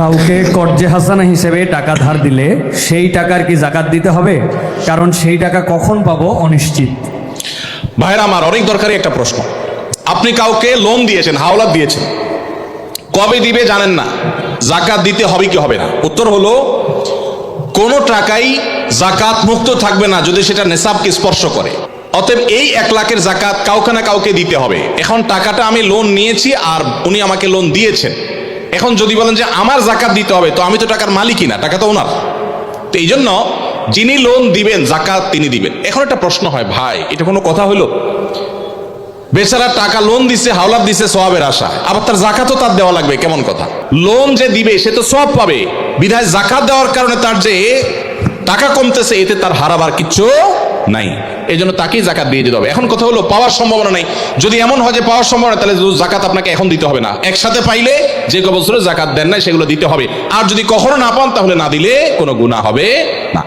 কাউকে কর্জে হাসানা হিসেবে টাকা ধার দিলে সেই টাকার কি জাকাত দিতে হবে? কারণ সেই টাকা কখন পাবো অনিশ্চিত। ভাইরা আমার অনেক দরকারি একটা প্রশ্ন। আপনি কাউকে লোন দিয়েছেন, হাওলাত দিয়েছেন। কবে দিবে জানেন না। জাকাত দিতে হবে কি হবে না? উত্তর হলো, কোনো টাকাই জাকাত মুক্ত থাকবে না যদি সেটা নেশাবকে স্পর্শ করে। অতএব এই এক লাখের জাকাত কাউকে না কাউকে দিতে হবে। এখন টাকাটা আমি লোন নিয়েছি আর উনি আমাকে লোন দিয়েছেন। এখন যদি বলেন যে আমার জাকাত দিতে হবে, তো আমি তো টাকার মালিকই না, টাকা তো ওনার। তো এই জন্য যিনি লোন দিবেন, জাকাত তিনি দিবেন। এখন একটা প্রশ্ন হয়, ভাই, এটা কোনো কথা হলো বেচারা টাকা লোন দিছে, হাওলাত দিছে, সওয়াবের আশা। আবার তার জাকাতও তার দেওয়া লাগবে, কেমন কথা? লোন যে দিবে, সে তো সব পাবে। বিধায় জাকাত দেওয়ার কারণে তার যে টাকা কমতেছে, এতে তার হারাবার কিচ্ছু নাই। এই জন্য তাকেই জাকাত দিয়ে দিতে হবে। এখন কথা হলো, পাওয়ার সম্ভাবনা নাই। যদি এমন হয় যে পাওয়ার সম্ভাবনা, তাহলে জাকাত আপনাকে এখন দিতে হবে না। একসাথে পাইলে যে কবছরে বছরে জাকাত দেন নাই, সেগুলো দিতে হবে। আর যদি কখনো না পান, তাহলে না দিলে কোনো গুণা হবে না।